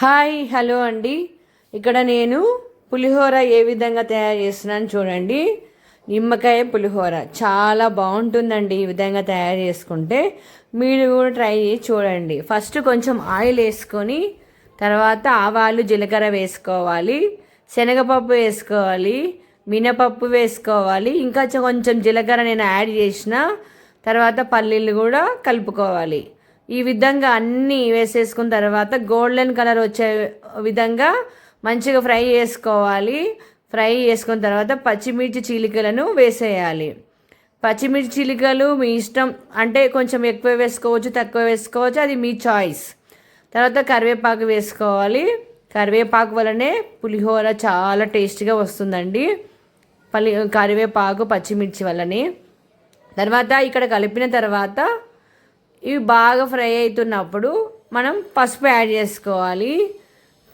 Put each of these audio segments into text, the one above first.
Hi hello అండి. ఇక్కడ నేను పులిహోర ఏ విధంగా తయారు చేస్తున్నాను చూడండి. నిమ్మకాయ పులిహోర చాలా బాగుంటుందండి ఈ విధంగా తయారు చేసుకుంటే. మీరు కూడా ట్రై చేసి చూడండి. ఫస్ట్ కొంచెం ఆయిల్ వేసుకొని తర్వాత ఆవాలు జీలకర్ర వేసుకోవాలి శనగపప్పు వేసుకోవాలి మినపప్పు వేసుకోవాలి ఇంకా కొంచెం జీలకర్ర నేను యాడ్ చేసిన తర్వాత పల్లీలు కూడా కలుపుకోవాలి. ఈ విధంగా అన్నీ వేసేసుకున్న తర్వాత గోల్డెన్ కలర్ వచ్చే విధంగా మంచిగా ఫ్రై చేసుకోవాలి. ఫ్రై చేసుకున్న తర్వాత పచ్చిమిర్చి చీలికలను వేసేయాలి. పచ్చిమిర్చి చీలికలు మీ ఇష్టం అంటే కొంచెం ఎక్కువ వేసుకోవచ్చు తక్కువ వేసుకోవచ్చు అది మీ చాయిస్ తర్వాత కరివేపాకు వేసుకోవాలి. కరివేపాకు వలనే పులిహోర చాలా టేస్ట్గా వస్తుందండి. పల్లి కరివేపాకు పచ్చిమిర్చి వల్లనే. తర్వాత ఇక్కడ కలిపిన తర్వాత ఇవి బాగా ఫ్రై అవుతున్నప్పుడు మనం పసుపు యాడ్ చేసుకోవాలి.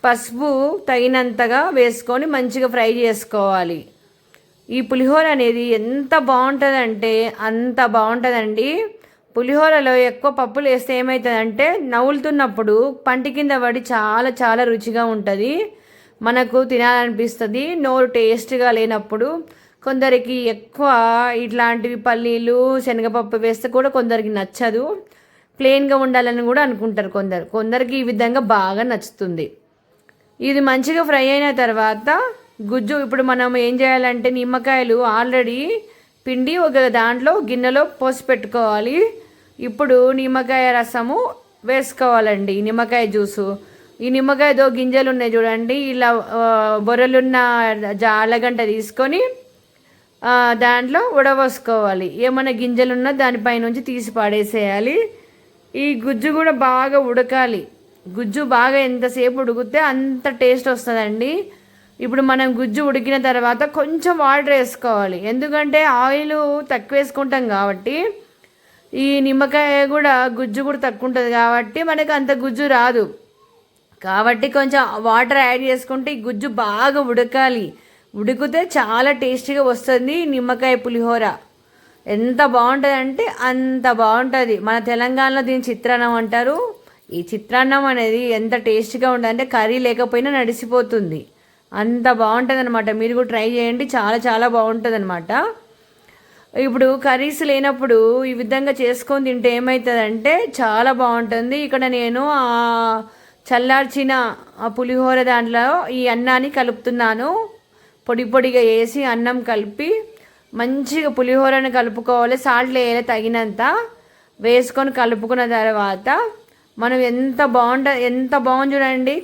పసుపు తగినంతగా వేసుకొని మంచిగా ఫ్రై చేసుకోవాలి. ఈ పులిహోర అనేది ఎంత బాగుంటుందంటే అంత బాగుంటుందండి. పులిహోరలో ఎక్కువ పప్పులు వేస్తే ఏమవుతుందంటే నవ్వులుతున్నప్పుడు పంటి కింద పడి చాలా చాలా రుచిగా ఉంటుంది. మనకు తినాలనిపిస్తుంది. నోరు టేస్ట్గా లేనప్పుడు కొందరికి ఎక్కువ ఇట్లాంటివి పల్లీలు శనగపప్పు వేస్తే కూడా కొందరికి నచ్చదు. ప్లెయిన్గా ఉండాలని కూడా అనుకుంటారు కొందరు. కొందరికి ఈ విధంగా బాగా నచ్చుతుంది. ఇది మంచిగా ఫ్రై అయిన తర్వాత గుజ్జు ఇప్పుడు మనం ఏం చేయాలంటే నిమ్మకాయలు ఆల్రెడీ పిండి ఒక దాంట్లో గిన్నెలో పోసి పెట్టుకోవాలి. ఇప్పుడు నిమ్మకాయ రసము వేసుకోవాలండి నిమ్మకాయ జ్యూసు. ఈ నిమ్మకాయతో గింజలు ఉన్నాయి చూడండి. ఇలా బొర్రెలున్న జాలగంట తీసుకొని దాంట్లో ఉడవోసుకోవాలి ఏమైనా గింజలున్నా దానిపైనుంచి తీసి పాడేసేయాలి. ఈ గుజ్జు కూడా బాగా ఉడకాలి. గుజ్జు బాగా ఎంతసేపు ఉడికితే అంత టేస్ట్ వస్తుందండి. ఇప్పుడు మనం గుజ్జు ఉడికిన తర్వాత కొంచెం వాటర్ వేసుకోవాలి. ఎందుకంటే ఆయిల్ తక్కువ వేసుకుంటాం కాబట్టి ఈ నిమ్మకాయ కూడా గుజ్జు కూడా తక్కువ ఉంటుంది కాబట్టి మనకు అంత గుజ్జు రాదు. కాబట్టి కొంచెం వాటర్ యాడ్ చేసుకుంటే ఈ గుజ్జు బాగా ఉడకాలి. ఉడికితే చాలా టేస్టీగా వస్తుంది నిమ్మకాయ పులిహోర. ఎంత బాగుంటుంది అంటే అంత బాగుంటుంది. మన తెలంగాణలో దీని చిత్రాన్నం అంటారు. ఈ చిత్రాన్నం అనేది ఎంత టేస్ట్గా ఉంటుందంటే కర్రీ లేకపోయినా నడిసిపోతుంది. అంత బాగుంటుంది అనమాట మీరు కూడా ట్రై చేయండి. చాలా చాలా బాగుంటుంది అనమాట ఇప్పుడు కర్రీస్ లేనప్పుడు ఈ విధంగా చేసుకొని తింటే ఏమవుతుందంటే చాలా బాగుంటుంది. ఇక్కడ నేను చల్లార్చిన పులిహోర దాంట్లో ఈ అన్నాన్ని కలుపుతున్నాను. పొడి పొడిగా వేసి అన్నం కలిపి మంచిగా పులిహోరని కలుపుకోవాలి సాల్ట్ వేయాలి తగినంత. వేసుకొని కలుపుకున్న తర్వాత మనం ఎంత బాగుంటుంది ఎంత బాగుంది చూడండి.